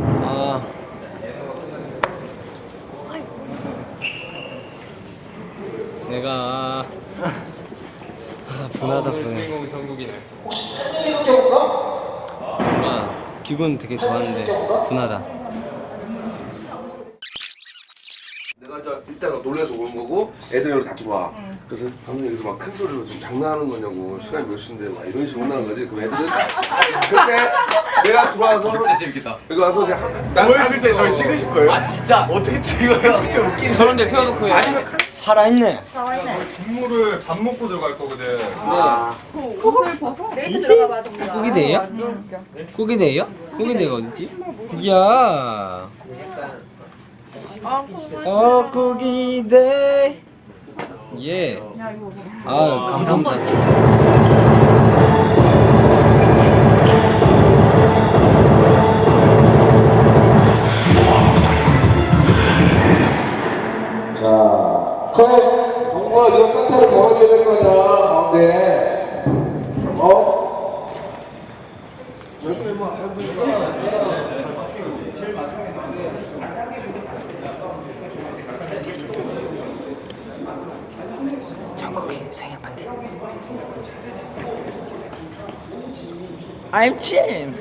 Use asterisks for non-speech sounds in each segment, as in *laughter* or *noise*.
아. 내가 아, 분하다 분해. 주인공 정국이네. 뭔가 기분 되게 좋았는데 분하다. 이따가 놀래서 오는 거고 애들이 여기 다 들어와. 그래서 방금 여기서 막 큰 소리로 지금 장난하는 거냐고 시간이 몇 시인데 막 이런 식으로 혼나는 거지. 그럼 애들은 그때 내가 들어와서 진짜 재밌겠다. 여기 와서 그냥 나 모였을 때 저희 찍으실 거예요? 아 진짜. 어떻게 찍어요? 그때 웃기는 저런 데 세워놓고 해야 살아있네. 국물을 밥 먹고 들어갈 거거든 옷을 벗어? 레이트 들어가봐 정말. 꾸기대예요? 꾸기대예요? 꾸기대가 어딨지? 야. 어 꾸기대. 예. 아 감사합니다. 생일 파티. I'm Chin.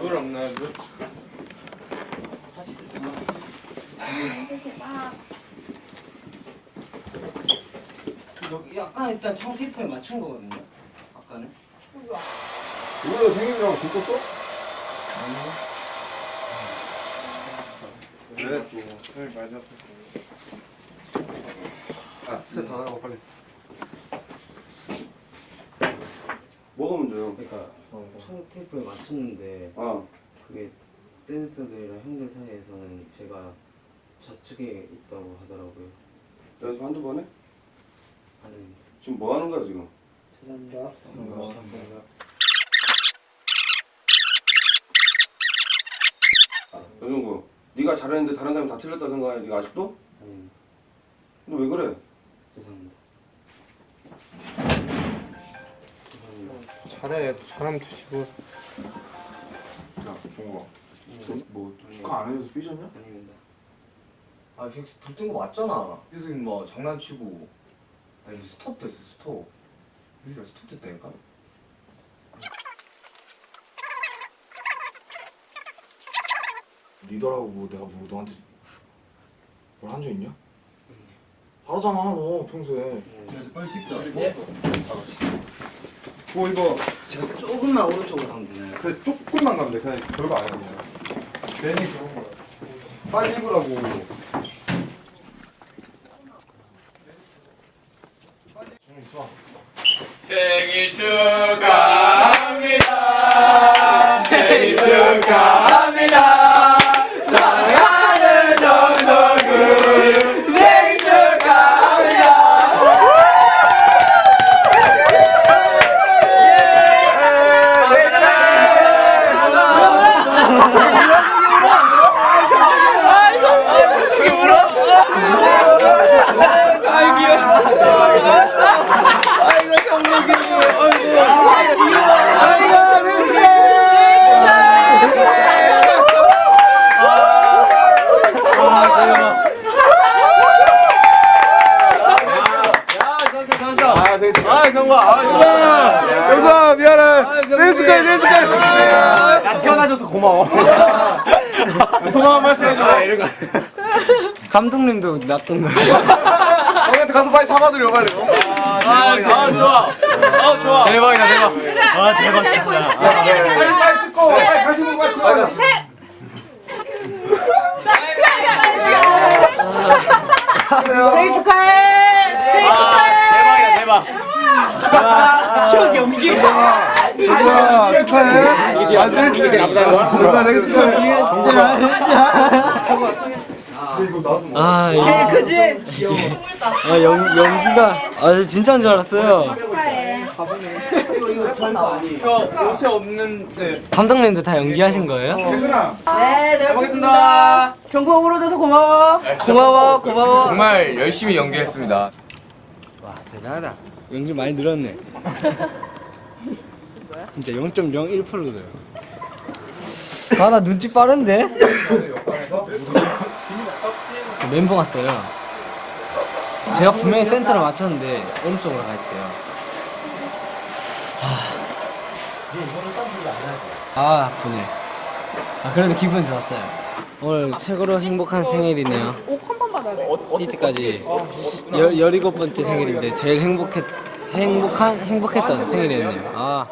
물 없나요 물? 여기 약간 일단 청 테이프에 맞춘 거거든요. 아까는. 오늘 생일이라고 듣고 또? 네, 또 맞아. 아, 진짜 다 나가 빨리. 뭐가 문제요? 그러니까 청 테이프에 맞췄는데 아, 그게 댄서들이랑 형들 사이에서는 제가 좌측에 있다고 하더라고요. 연습 한두 번 해? 아니 지금 뭐 하는 거야 지금? 죄송합니다. 여정구, 네가 잘했는데 다른 사람이 다 틀렸다 생각해 네가 아직도? 아니 근데 왜 그래? 죄송합니다. 죄송합니다. 잘해. 사람 드시고. 야, 종국아 뭐 축하 안 해줘서 삐졌냐? 아닙니다. 아, 지금 들뜬 거 맞잖아. 그래서 뭐 장난치고. 아니 스톱 됐어 스톱. 우리가 스톱 됐다니까. 리더라고 뭐 내가 뭐 너한테 뭘 한 적 있냐? 바로잖아 너 평소에 빨리 찍자. 뭐 이거 제가 조금만 오른쪽으로 가면 되나요? 그래 조금만 가면 돼 그냥 별거 아니야 그냥 괜히 그런 거야 빨리 입으라고 생일 축하합니다. 생일 축하합니다. 사랑하는 정덕군 생일 축하합니다. 아 축하 아 정말 아 미안해. 생일 축하해 생일 축하해. 나 태어나줘서 고마워. *laughs* 소감 한 말씀 해줘. 이런 거. 감독님도 놨던 형한테 가서 빨리 사과드려 빨리. 아, 아 좋아. 아 좋아. 대박이다 대박. 아 대박 진짜 빨리 빨리 찍고 빨리 다시 보고 빨리 들어가 생일 축하해 생일 기억이 연기 영구아 축하해 이게 이게 제일 아프다는 거야? 영구아 생일 축하해 아, 이게 크지? 아, 연, 연기가 아, 진짜인 줄 알았어요. 저 옷이 없는데. 감독님도 다 연기하신 거예요? 네, 네, 알겠습니다. 정보 오로줘서 고마워. 고마워, 고마워. 정말 열심히 연기했습니다. 와, 대단하다. 연기 많이 늘었네. 진짜 0.01%래요. 아, 나 눈치 빠른데? 멘붕 왔어요. 제가 분명히 센터를 맞췄는데 오른쪽으로 가 있대요. 하... 아, 아프네. 아, 그래도 기분 좋았어요. 오늘 최고로 행복한 생일이네요. 돼. 이때까지 열, 17번째 생일인데 제일 행복했, 행복한, 행복했던 생일이었네요. 아,